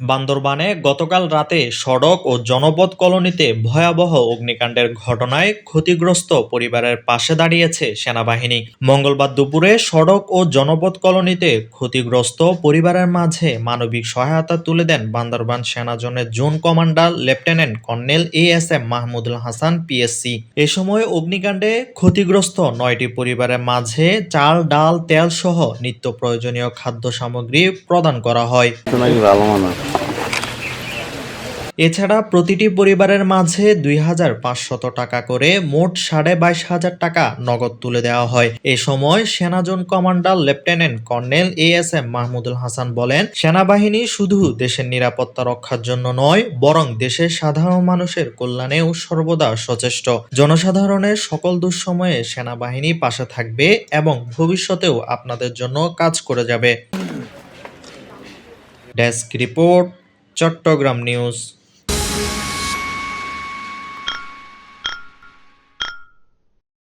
বান্দরবানে গতকাল রাতে সড়ক ও জনপদ কলোনিতে ভয়াবহ অগ্নিকাণ্ডের ঘটনায় ক্ষতিগ্রস্ত পরিবারের পাশে দাঁড়িয়েছে সেনাবাহিনী। মঙ্গলবার দুপুরে সড়ক ও জনপদ কলোনিতে ক্ষতিগ্রস্ত পরিবারের মাঝে মানবিক সহায়তা তুলে দেন Bandarban সেনাজনের zone commander lieutenant colonel A S M Mahmudul Hasan PSC এ সময় অগ্নিকাণ্ডে ক্ষতিগ্রস্ত নয়টি পরিবারের মাঝে চাল, ডাল, তেল সহ নিত্য প্রয়োজনীয় খাদ্য সামগ্রী প্রদান করা হয়? এছাড়া প্রতিটি পরিবারের মাঝে দুই হাজার পাঁচশত টাকা করে মোট সাড়ে বাইশ হাজার টাকা নগদ তুলে দেওয়া হয়। এ সময় সেনাজন commander lieutenant colonel A S M Mahmudul Hasan বলেন, সেনাবাহিনী শুধু দেশের নিরাপত্তা রক্ষার জন্য নয়, বরং দেশের সাধারণ মানুষের কল্যাণেও সর্বদা সচেষ্ট। জনসাধারণের সকল দুঃসময়ে সেনাবাহিনী পাশে থাকবে এবং ভবিষ্যতেও আপনাদের জন্য কাজ করে যাবে। Desk report, Chattogram news. Thank you.